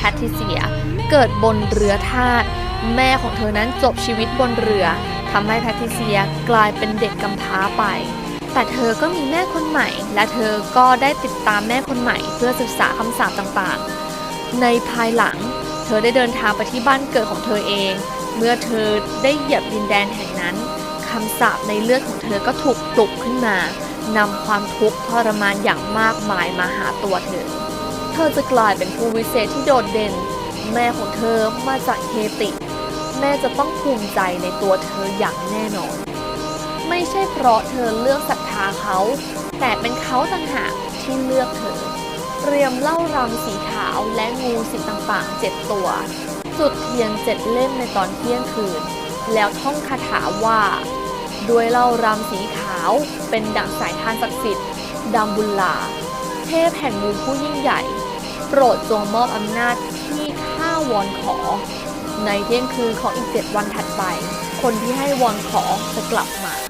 แพทริเซีย เกิดบนเรือทาสแม่ของเธอนั้นจบชีวิตบนเรือทำให้แพทริเซียกลายเป็นเด็กกำพร้าไป แต่เธอก็มีแม่คนใหม่ และเธอก็ได้ติดตามแม่คนใหม่ เพื่อศึกษาคำสาปต่างๆ ในภายหลัง เธอได้เดินทางไปที่บ้านเกิดของเธอเอง เมื่อเธอได้เหยียบดินแดนแห่งนั้นคำสาปในเลือดของเธอก็ถูกปลุกขึ้นมานำความทุกข์ทรมานอย่างมากมายมาหาตัวเธอ ธอจะกลายเป็นผู้วิเศษที่โดดเด่น แม่ของเธอมาจากเฮติ แม่จะต้องภูมิใจในตัวเธออย่างแน่นอน ไม่ใช่เพราะเธอเลือกศรัทธาเขา แต่เป็นเขาต่างหากที่เลือกเธอเตรียมเล่ารำสีขาวและงูสีต่างๆเจ็ดตัว จุดเทียนเจ็ดเล่มในตอนเที่ยงคืน แล้วท่องคาถาว่า ด้วยเล่ารำสีขาวเป็นดั่งสายทานศักดิ์สิทธิ์ดำบุลลาเทพแห่งมูลผู้ยิ่งใหญ่ โปรดจงมอบอำนาจที่ข้าวอนขอ ในเที่ยงคืนของอีกเจ็ดวันถัดไป คนที่ให้วอนขอจะกลับมา